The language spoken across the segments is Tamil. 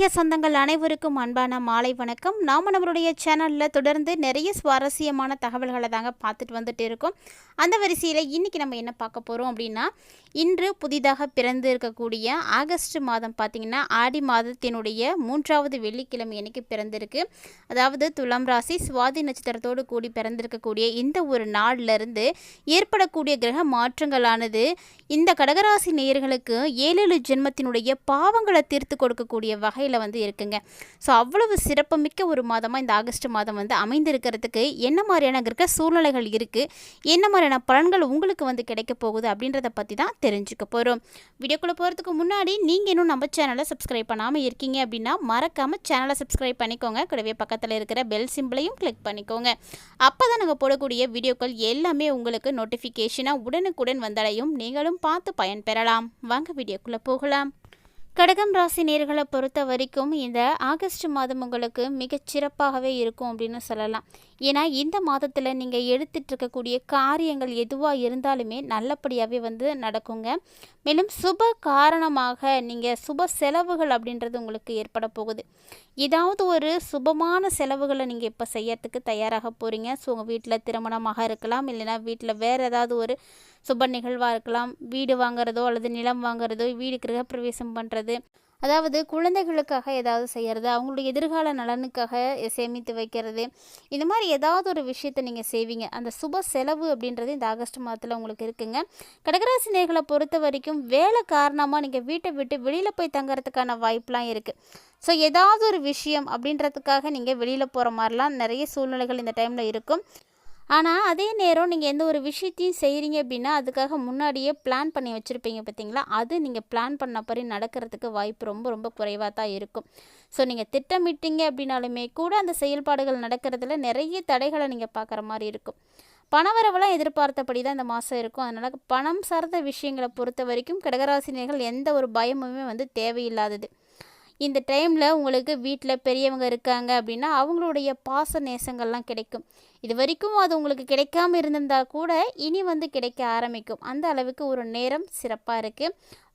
ஆன்மீக சொந்தங்கள் அனைவருக்கும் அன்பான மாலை வணக்கம். நாம் நம்மளுடைய சேனலில் தொடர்ந்து நிறைய சுவாரஸ்யமான தகவல்களை தாங்க பார்த்துட்டு வந்துட்டு இருக்கோம். அந்த வரிசையில் இன்றைக்கி நம்ம என்ன பார்க்க போகிறோம் அப்படின்னா இன்று புதிதாக பிறந்து இருக்கக்கூடிய ஆகஸ்ட் மாதம் பார்த்திங்கன்னா ஆடி மாதத்தினுடைய மூன்றாவது வெள்ளிக்கிழமை அன்னைக்கு பிறந்திருக்கு. அதாவது துலாம் ராசி சுவாதி நட்சத்திரத்தோடு கூடி பிறந்திருக்கக்கூடிய இந்த ஒரு நாளிலிருந்து ஏற்படக்கூடிய கிரக மாற்றங்களானது இந்த கடகராசி நேயர்களுக்கு ஏழு ஜென்மத்தினுடைய பாவங்களை தீர்த்து கொடுக்கக்கூடிய வகையில் வந்து இருக்குங்க. ஸோ அவ்வளவு சிறப்புமிக்க ஒரு மாதமாக இந்த ஆகஸ்ட் மாதம் வந்து அமைந்திருக்கிறதுக்கு என்ன மாதிரியான இருக்க சூழ்நிலைகள் இருக்குது என்ன மாதிரியான பலன்கள் உங்களுக்கு வந்து கிடைக்க போகுது அப்படின்றத பற்றி தான் தெரிஞ்சுக்க போகிறோம் வீடியோக்குள்ளே போகிறதுக்கு முன்னாடி நீங்கள் இன்னும் நம்ம சேனலை சப்ஸ்கிரைப் பண்ணாமல் இருக்கீங்க அப்படின்னா மறக்காமல் சேனலை சப்ஸ்கிரைப் பண்ணிக்கோங்க. கூடவே பக்கத்தில் இருக்கிற பெல் சிம்பிளையும் கிளிக் பண்ணிக்கோங்க. அப்போ தான் நாங்கள் போடக்கூடிய வீடியோக்கள் எல்லாமே உங்களுக்கு நோட்டிஃபிகேஷனாக உடனுக்குடன் வந்தடையும். நீங்களும் பார்த்து பயன்பெறலாம். வாங்க வீடியோக்குள்ளே போகலாம். கடகம் ராசி நேர்களை பொறுத்த வரைக்கும் இந்த ஆகஸ்ட் மாதம் உங்களுக்கு மிகச் சிறப்பாகவே இருக்கும் அப்படின்னு சொல்லலாம். ஏன்னா இந்த மாதத்தில் நீங்கள் எடுத்துட்டு இருக்கக்கூடிய காரியங்கள் எதுவாக இருந்தாலுமே நல்லபடியாகவே வந்து நடக்குங்க. மேலும் சுப காரணமாக நீங்கள் சுப செலவுகள் அப்படின்றது உங்களுக்கு ஏற்பட போகுது. ஏதாவது ஒரு சுபமான செலவுகளை நீங்கள் இப்போ செய்யறதுக்கு தயாராக போகிறீங்க ஸோ உங்கள் வீட்டில் திருமணமாக இருக்கலாம் இல்லைன்னா வீட்டில் வேறு ஏதாவது ஒரு சுப நிகழ்வாக இருக்கலாம். வீடு வாங்குறதோ அல்லது நிலம் வாங்குறதோ வீடு கிரகப்பிரவேசம் பண்ணுறது அதாவது குழந்தைகளுக்காக ஏதாவது செய்கிறது அவங்களுடைய எதிர்கால நலனுக்காக சேமித்து வைக்கிறது. இந்த மாதிரி ஏதாவது ஒரு விஷயத்தை நீங்கள் செய்வீங்க. அந்த சுப செலவு அப்படின்றது இந்த ஆகஸ்ட் மாதத்தில் உங்களுக்கு இருக்குங்க. கடகராசி நேர்களை பொறுத்த வரைக்கும் வேலை காரணமாக நீங்கள் வீட்டை விட்டு வெளியில் போய் தங்குறதுக்கான வாய்ப்பெலாம் இருக்குது ஸோ ஏதாவது ஒரு விஷயம் அப்படின்றதுக்காக நீங்கள் வெளியில் போகிற மாதிரிலாம் நிறைய சூழ்நிலைகள் இந்த டைமில் இருக்கும். ஆனால் அதே நேரம் நீங்கள் எந்த ஒரு விஷயத்தையும் செய்கிறீங்க அப்படின்னா அதுக்காக முன்னாடியே பிளான் பண்ணி வச்சுருப்பீங்க பார்த்தீங்களா? அது நீங்கள் பிளான் பண்ண படி நடக்கிறதுக்கு வாய்ப்பு ரொம்ப ரொம்ப குறைவாக தான் இருக்கும். ஸோ நீங்கள் திட்டமிட்டீங்க அப்படின்னாலுமே கூட அந்த செயல்பாடுகள் நடக்கிறதுல நிறைய தடைகளை நீங்கள் பார்க்குற மாதிரி இருக்கும். பணவரவெல்லாம் எதிர்பார்த்தபடி தான் இந்த மாதம் இருக்கும். அதனால் பணம் சார்ந்த விஷயங்களை பொறுத்த வரைக்கும் கடகராசினியர்கள் எந்த ஒரு பயமுமே வந்து தேவையில்லாதது. இந்த டைமில் உங்களுக்கு வீட்டில் பெரியவங்க இருக்காங்க அப்படின்னா அவங்களுடைய பாச நேசங்கள்லாம் கிடைக்கும். இது வரைக்கும் அது உங்களுக்கு கிடைக்காம இருந்திருந்தால் கூட இனி வந்து கிடைக்க ஆரம்பிக்கும். அந்த அளவுக்கு ஒரு நேரம் சிறப்பாக இருக்குது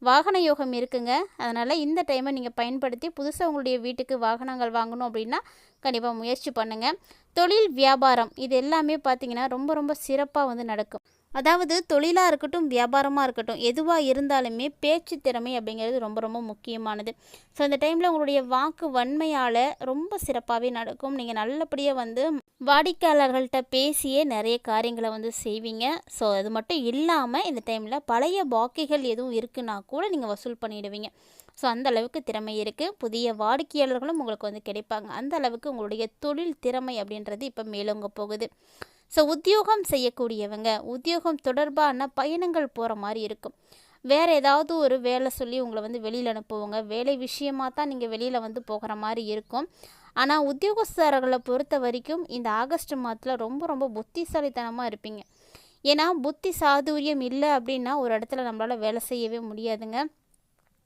வாகன யோகம் இருக்குங்க. அதனால் இந்த டைமை நீங்கள் பயன்படுத்தி புதுசாக உங்களுடைய வீட்டுக்கு வாகனங்கள் வாங்கணும் அப்படின்னா கண்டிப்பாக முயற்சி பண்ணுங்கள் தொழில் வியாபாரம் இது எல்லாமே பார்த்திங்கன்னா ரொம்ப ரொம்ப சிறப்பாக வந்து நடக்கும். அதாவது தொழிலாக இருக்கட்டும் வியாபாரமாக இருக்கட்டும் எதுவாக இருந்தாலுமே பேச்சு திறமை அப்படிங்கிறது ரொம்ப ரொம்ப முக்கியமானது. ஸோ அந்த டைமில் உங்களுடைய வாக்கு வன்மையால் ரொம்ப சிறப்பாகவே நடக்கும். நீங்கள் நல்லபடியாக வந்து வாடிக்கையாளர்கள்ட்ட பேசியே நிறைய காரியங்களை வந்து செய்வீங்க. ஸோ அது மட்டும் இல்லாமல் இந்த டைமில் பழைய பாக்கிகள் எதுவும் இருக்குன்னா கூட நீங்கள் வசூல் பண்ணிடுவீங்க. ஸோ அந்த அளவுக்கு திறமை இருக்குது புதிய வாடிக்கையாளர்களும் உங்களுக்கு வந்து கிடைப்பாங்க. அந்த அளவுக்கு உங்களுடைய தொழில் திறமை அப்படின்றது இப்போ மேலோங்க போகுது. ஸோ உத்தியோகம் செய்யக்கூடியவங்க உத்தியோகம் தொடர்பான பயணங்கள் போகிற மாதிரி இருக்கும். வேறு ஏதாவது ஒரு வேலை சொல்லி உங்களை வந்து வெளியில் அனுப்புவாங்க. வேலை விஷயமாக தான் நீங்கள் வெளியில் வந்து போகிற மாதிரி இருக்கும். ஆனால் உத்தியோகஸ்தர்களை பொறுத்த வரைக்கும் இந்த ஆகஸ்ட் மாதத்தில் ரொம்ப ரொம்ப புத்திசாலித்தனமாக இருப்பீங்க. ஏன்னா புத்தி சாதுரியம் இல்லை அப்படின்னா ஒரு இடத்துல நம்மளால் வேலை செய்யவே முடியாதுங்க.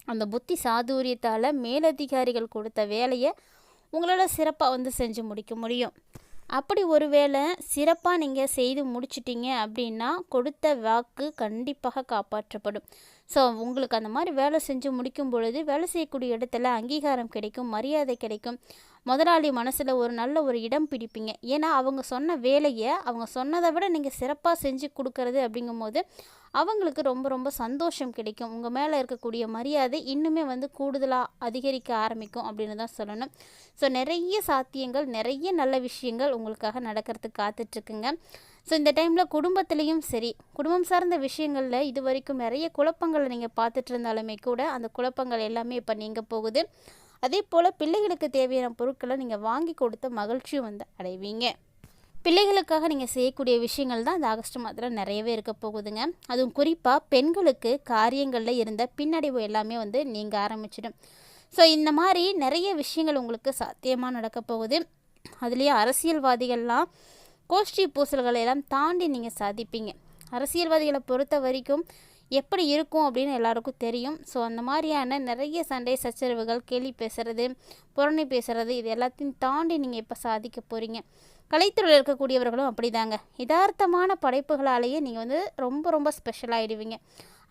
அந்த புத்தி சாதுரியத்தால் மேலதிகாரிகள் கொடுத்த வேலையை உங்களால் சிறப்பாக வந்து செஞ்சு முடிக்க முடியும். அப்படி ஒரு வேளை சிறப்பாக நீங்கள் செய்து முடிச்சிட்டிங்க அப்படின்னா கொடுத்த வாக்கு கண்டிப்பாக காப்பாற்றப்படும். ஸோ உங்களுக்கு அந்த மாதிரி வேலை செஞ்சு முடிக்கும் பொழுது வேலை செய்யக்கூடிய இடத்துல அங்கீகாரம் கிடைக்கும் மரியாதை கிடைக்கும். முதலாளி மனசில் ஒரு நல்ல ஒரு இடம் பிடிப்பீங்க. ஏன்னா அவங்க சொன்ன வேலையை அவங்க சொன்னதை விட நீங்கள் சிறப்பாக செஞ்சு கொடுக்கறது அப்படிங்கும்போது அவங்களுக்கு ரொம்ப ரொம்ப சந்தோஷம் கிடைக்கும். உங்கள் மேலே இருக்கக்கூடிய மரியாதை இன்னுமே வந்து கூடுதலாக அதிகரிக்க ஆரம்பிக்கும் அப்படின்னு தான் சொல்லணும். ஸோ நிறைய சாத்தியங்கள் நிறைய நல்ல விஷயங்கள் உங்களுக்காக நடக்கிறதுக்கு காத்துட்ருக்குங்க ஸோ இந்த டைமில் குடும்பத்துலேயும் சரி குடும்பம் சார்ந்த விஷயங்களில் இது வரைக்கும் நிறைய குழப்பங்களை நீங்கள் பார்த்துட்டு இருந்தாலுமே கூட அந்த குழப்பங்கள் எல்லாமே இப்போ நீங்கள் போகுது. அதே போல் பிள்ளைகளுக்கு தேவையான பொருட்களை நீங்கள் வாங்கி கொடுத்த மகிழ்ச்சியும் வந்து அடைவீங்க. பிள்ளைகளுக்காக நீங்கள் செய்யக்கூடிய விஷயங்கள் தான் இந்த ஆகஸ்ட் மாதத்தில் நிறையவே இருக்க போகுதுங்க. அதுவும் குறிப்பாக பெண்களுக்கு காரியங்களில் இருந்த பின்னடைவு எல்லாமே வந்து நீங்கள் ஆரம்பிச்சிடும். ஸோ இந்த மாதிரி நிறைய விஷயங்கள் உங்களுக்கு சாத்தியமாக நடக்க போகுது. அதுலேயே அரசியல்வாதிகள்லாம் கோஷ்டி பூசல்களை எல்லாம் தாண்டி நீங்கள் சாதிப்பீங்க. அரசியல்வாதிகளை பொறுத்த வரைக்கும் எப்படி இருக்கும் அப்படின்னு எல்லாருக்கும் தெரியும். ஸோ அந்த மாதிரியான நிறைய சண்டை சச்சரவுகள் கேலி பேசுகிறது புறணி பேசுகிறது இது எல்லாத்தையும் தாண்டி நீங்கள் இப்போ சாதிக்க போகிறீங்க கலைத்துறையில் இருக்கக்கூடியவர்களும் அப்படிதாங்க. யதார்த்தமான படைப்புகளாலேயே நீங்கள் வந்து ரொம்ப ரொம்ப ஸ்பெஷல் ஆகிடுவீங்க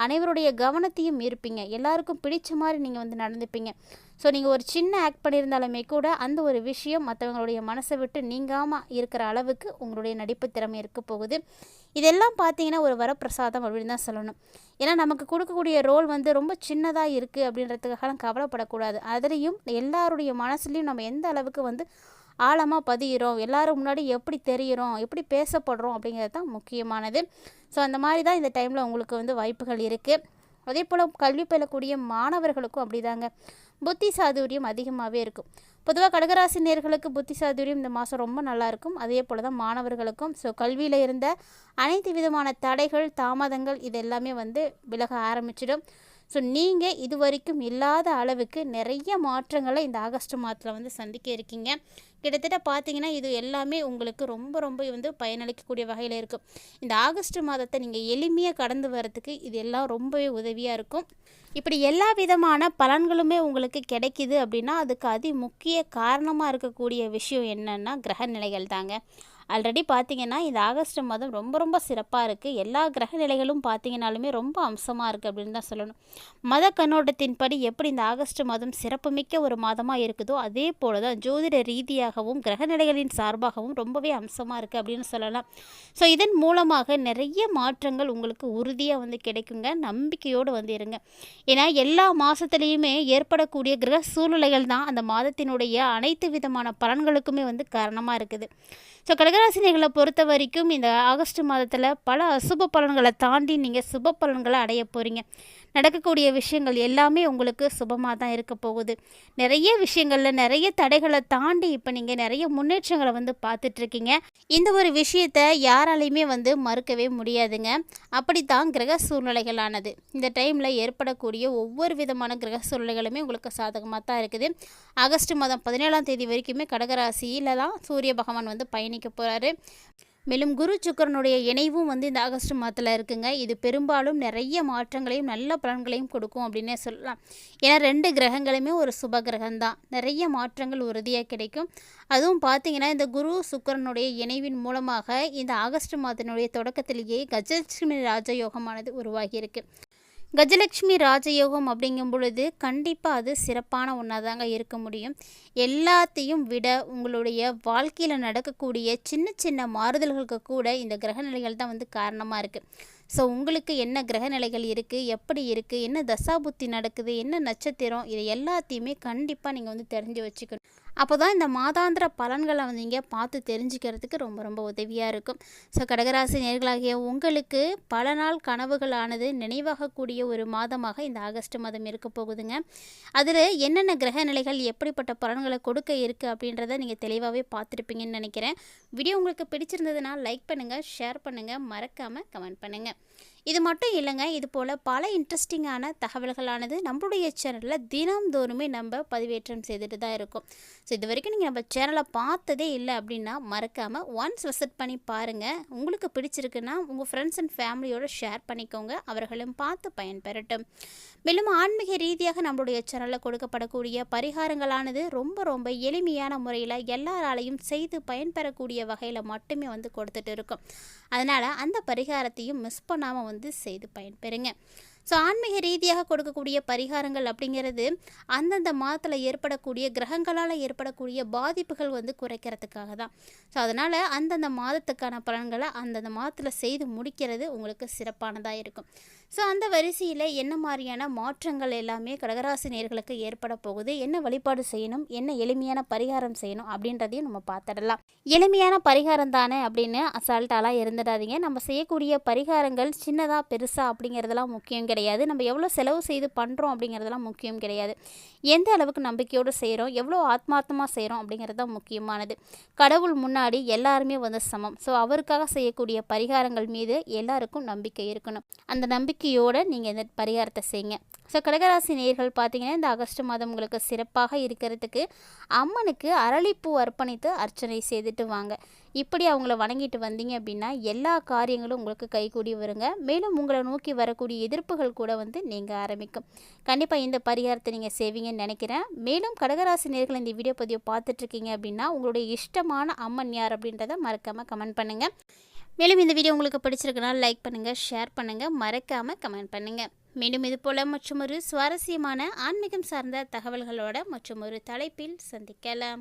அனைவருடைய கவனத்தையும் ஈர்ப்பீங்க. எல்லாருக்கும் பிடிச்ச மாதிரி நீங்கள் வந்து நடந்துப்பீங்க. ஸோ நீங்கள் ஒரு சின்ன ஆக்ட் பண்ணியிருந்தாலுமே கூட அந்த ஒரு விஷயம் மற்றவங்களுடைய மனசை விட்டு நீங்காமல் இருக்கிற அளவுக்கு உங்களுடைய நடிப்பு திறமை இருக்க போகுது. இதெல்லாம் பார்த்தீங்கன்னா ஒரு வரப்பிரசாதம் அப்படின்னு தான் சொல்லணும். ஏன்னா நமக்கு கொடுக்கக்கூடிய ரோல் வந்து ரொம்ப சின்னதாக இருக்குது அப்படின்றதுக்காக கவலைப்படக்கூடாது. அதுலேயும் எல்லாருடைய மனசுலையும் நம்ம எந்த அளவுக்கு வந்து ஆழமாக பதிகிறோம் எல்லோரும் முன்னாடி எப்படி தெரிகிறோம் எப்படி பேசப்படுறோம் அப்படிங்கிறது தான் முக்கியமானது. ஸோ அந்த மாதிரி தான் இந்த டைமில் உங்களுக்கு வந்து வாய்ப்புகள் இருக்குது அதே போல் கல்வி பயிலக்கூடிய மாணவர்களுக்கும் அப்படிதாங்க. புத்தி சாதுரியம் அதிகமாகவே இருக்கும். பொதுவாக கடகராசி நேர்களுக்கு புத்தி சாதுரியம் இந்த மாதம் ரொம்ப நல்லாயிருக்கும் அதே போல் தான் மாணவர்களுக்கும். ஸோ கல்வியில் இருந்த அனைத்து விதமான தடைகள் தாமதங்கள் இது எல்லாமே வந்து விலக ஆரம்பிச்சிடும். ஸோ நீங்கள் இது வரைக்கும் இல்லாத அளவுக்கு நிறைய மாற்றங்களை இந்த ஆகஸ்ட் மாதத்தில் வந்து சந்திக்க இருக்கீங்க. கிட்டத்தட்ட பார்த்தீங்கன்னா இது எல்லாமே உங்களுக்கு ரொம்ப ரொம்ப வந்து பயனளிக்கக்கூடிய வகையில் இருக்கும் இந்த ஆகஸ்ட் மாதத்தை நீங்கள் எளிமையாக கடந்து வரத்துக்கு இது எல்லாம் ரொம்பவே உதவியாக இருக்கும். இப்படி எல்லா விதமான பலன்களுமே உங்களுக்கு கிடைக்கிது அப்படின்னா அதுக்கு அதி முக்கிய காரணமாக இருக்கக்கூடிய விஷயம் என்னென்னா கிரக நிலைகள் தாங்க. ஆல்ரெடி பார்த்தீங்கன்னா இந்த ஆகஸ்ட் மாதம் ரொம்ப ரொம்ப சிறப்பாக இருக்குது எல்லா கிரக நிலைகளும் பார்த்தீங்கனாலுமே ரொம்ப அம்சமாக இருக்குது அப்படின்னு தான் சொல்லணும். மத கண்ணோட்டத்தின்படி எப்படி இந்த ஆகஸ்ட் மாதம் சிறப்புமிக்க ஒரு மாதமாக இருக்குதோ அதே போல தான் ஜோதிட ரீதியாகவும் கிரக நிலைகளின் சார்பாகவும் ரொம்பவே அம்சமாக இருக்குது அப்படின்னு சொல்லலாம். ஸோ இதன் மூலமாக நிறைய மாற்றங்கள் உங்களுக்கு உறுதியாக வந்து கிடைக்குங்க. நம்பிக்கையோடு வந்து இருங்க. ஏன்னா எல்லா மாதத்துலேயுமே ஏற்படக்கூடிய கிரக சூழ்நிலைகள் தான் அந்த மாதத்தினுடைய அனைத்து விதமான பலன்களுக்குமே வந்து காரணமாக இருக்குது. ஸோ கடகராசினிகளை பொறுத்த வரைக்கும் இந்த ஆகஸ்ட் மாதத்தில் பல அசுப பலன்களை தாண்டி நீங்கள் சுப பலன்களை அடைய போகிறீங்க நடக்கக்கூடிய விஷயங்கள் எல்லாமே உங்களுக்கு சுபமாக தான் இருக்க போகுது. நிறைய விஷயங்களில் நிறைய தடைகளை தாண்டி இப்போ நீங்கள் நிறைய முன்னேற்றங்களை வந்து பார்த்துட்ருக்கீங்க. இந்த ஒரு விஷயத்தை யாராலையுமே வந்து மறுக்கவே முடியாதுங்க. அப்படித்தான் கிரக சூழ்நிலைகளானது. இந்த டைமில் ஏற்படக்கூடிய ஒவ்வொரு விதமான கிரக சூழ்நிலைகளுமே உங்களுக்கு சாதகமாக தான் இருக்குது. ஆகஸ்ட் மாதம் பதினேழாம் தேதி வரைக்குமே கடகராசியில் தான் சூரிய பகவான் வந்து பயணிக்க போகிறாரு மேலும் குரு சுக்கரனுடைய இணைவும் வந்து இந்த ஆகஸ்ட் மாதத்தில் இருக்குங்க. இது பெரும்பாலும் நிறைய மாற்றங்களையும் நல்ல பலன்களையும் கொடுக்கும் அப்படின்னே சொல்லலாம். ஏன்னா ரெண்டு கிரகங்களுமே ஒரு சுப கிரகம்தான். நிறைய மாற்றங்கள் உறுதியாக கிடைக்கும். அதுவும் பார்த்தீங்கன்னா இந்த குரு சுக்கரனுடைய இணைவின் மூலமாக இந்த ஆகஸ்ட் மாதத்தினுடைய தொடக்கத்திலேயே கஜலட்சுமி ராஜயோகமானது உருவாகியிருக்கு. கஜலட்சுமி ராஜயோகம் அப்படிங்கும் பொழுது கண்டிப்பாக அது சிறப்பான ஒன்றாக தாங்க இருக்க முடியும். எல்லாத்தையும் விட உங்களுடைய வாழ்க்கையில் நடக்கக்கூடிய சின்ன சின்ன மாறுதல்களுக்கு கூட இந்த கிரகநிலைகள் தான் வந்து காரணமாக இருக்குது ஸோ உங்களுக்கு என்ன கிரகநிலைகள் இருக்குது எப்படி இருக்குது என்ன தசாபுத்தி நடக்குது? என்ன நட்சத்திரம்? இது எல்லாத்தையுமே கண்டிப்பாக நீங்கள் வந்து தெரிஞ்சு வச்சுக்கணும். அப்போ தான் இந்த மாதாந்திர பலன்களை வந்து இங்கே பார்த்து தெரிஞ்சுக்கிறதுக்கு ரொம்ப ரொம்ப உதவியாக இருக்கும். ஸோ கடகராசி நேர்களாகிய உங்களுக்கு பல நாள் கனவுகளானது நினைவாகக்கூடிய ஒரு மாதமாக இந்த ஆகஸ்ட் மாதம் இருக்க போகுதுங்க. அதில் என்னென்ன கிரக நிலைகள் எப்படிப்பட்ட பலன்களை கொடுக்க இருக்குது அப்படின்றத நீங்கள் தெளிவாகவே பார்த்துருப்பீங்கன்னு நினைக்கிறேன். வீடியோ உங்களுக்கு பிடிச்சிருந்ததுன்னா லைக் பண்ணுங்கள் ஷேர் பண்ணுங்கள் மறக்காமல் கமெண்ட் பண்ணுங்கள் இது மட்டும் இல்லைங்க இது போல் பல இன்ட்ரெஸ்டிங்கான தகவல்களானது நம்மளுடைய சேனலில் தினம்தோறுமே நம்ம பதிவேற்றம் செய்துட்டு தான் இருக்கோம். ஸோ இது வரைக்கும் நீங்கள் நம்ம சேனலை பார்த்ததே இல்லை அப்படின்னா மறக்காமல் ஒன்ஸ் விசிட் பண்ணி பாருங்கள் உங்களுக்கு பிடிச்சிருக்குன்னா உங்கள் ஃப்ரெண்ட்ஸ் அண்ட் ஃபேமிலியோடு ஷேர் பண்ணிக்கோங்க. அவர்களும் பார்த்து பயன்பெறட்டும். மேலும் ஆன்மீக ரீதியாக நம்மளுடைய சேனலில் கொடுக்கப்படக்கூடிய பரிகாரங்களானது ரொம்ப ரொம்ப எளிமையான முறையில் எல்லாராலையும் செய்து பயன்பெறக்கூடிய வகையில் மட்டுமே வந்து கொடுத்துட்டு இருக்கும். அதனால் அந்த பரிகாரத்தையும் மிஸ் பண்ணாமல் வந்து செய்து பயன்பெறுங்க. ஸோ ஆன்மீக ரீதியாக கொடுக்கக்கூடிய பரிகாரங்கள் அப்படிங்கிறது அந்தந்த மாதத்தில் ஏற்படக்கூடிய கிரகங்களால் ஏற்படக்கூடிய பாதிப்புகள் வந்து குறைக்கிறதுக்காக தான். ஸோ அதனால் அந்தந்த மாதத்துக்கான பலன்களை அந்தந்த மாதத்தில் செய்து முடிக்கிறது உங்களுக்கு சிறப்பானதாக இருக்கும். ஸோ அந்த வரிசையில் என்ன மாதிரியான மாற்றங்கள் எல்லாமே கடகராசி நேர்களுக்கு ஏற்பட போகுது? என்ன வழிபாடு செய்யணும்? என்ன எளிமையான பரிகாரம் செய்யணும்? அப்படின்றதையும் நம்ம பார்த்துடலாம். எளிமையான பரிகாரம் தானே அப்படின்னு அசால்ட்டாலாம் இருந்துடாதீங்க. நம்ம செய்யக்கூடிய பரிகாரங்கள் சின்னதாக பெருசாக அப்படிங்கிறதெல்லாம் முக்கியம் கிடையாது. நம்ம எவ்வளோ செலவு செய்து பண்ணுறோம் அப்படிங்கிறதெல்லாம் முக்கியம் கிடையாது. எந்த அளவுக்கு நம்பிக்கையோடு செய்கிறோம் எவ்வளோ ஆத்மார்த்தமாக செய்கிறோம் அப்படிங்கிறது தான் முக்கியமானது. கடவுள் முன்னாடி எல்லாருமே வந்து சமம். ஸோ அவருக்காக செய்யக்கூடிய பரிகாரங்கள் மீது எல்லாருக்கும் நம்பிக்கை இருக்கணும். அந்த நம்பிக்கை நம்பிக்கையோடு நீங்கள் இந்த பரிகாரத்தை செய்யுங்க. ஸோ கடகராசி நேர்கள் பார்த்தீங்கன்னா இந்த ஆகஸ்ட் மாதம் உங்களுக்கு சிறப்பாக இருக்கிறதுக்கு அம்மனுக்கு அரளிப்பூ அர்ப்பணித்து அர்ச்சனை செய்துட்டு வாங்க. இப்படி அவங்கள வணங்கிட்டு வந்தீங்க அப்படின்னா எல்லா காரியங்களும் உங்களுக்கு கைகூடி வருங்க. மேலும் உங்களை நோக்கி வரக்கூடிய எதிர்ப்புகள் கூட வந்து நீங்கள் ஆரம்பிக்கும். கண்டிப்பாக இந்த பரிகாரத்தை நீங்கள் செய்வீங்கன்னு நினைக்கிறேன். மேலும் கடகராசி நேர்கள் இந்த வீடியோ பதிவை பார்த்துட்ருக்கீங்க அப்படின்னா உங்களுடைய இஷ்டமான அம்மன் யார் அப்படின்றத மறக்காமல் கமெண்ட் பண்ணுங்கள் மேலும் இந்த வீடியோ உங்களுக்கு பிடிச்சிருக்குன்னா லைக் பண்ணுங்கள் ஷேர் பண்ணுங்கள் மறக்காமல் கமெண்ட் பண்ணுங்கள் மீண்டும் இது போல் மற்றும் ஒரு சுவாரஸ்யமான ஆன்மீகம் சார்ந்த தகவல்களோட மற்றும் ஒரு தலைப்பில் சந்திக்கலாம்.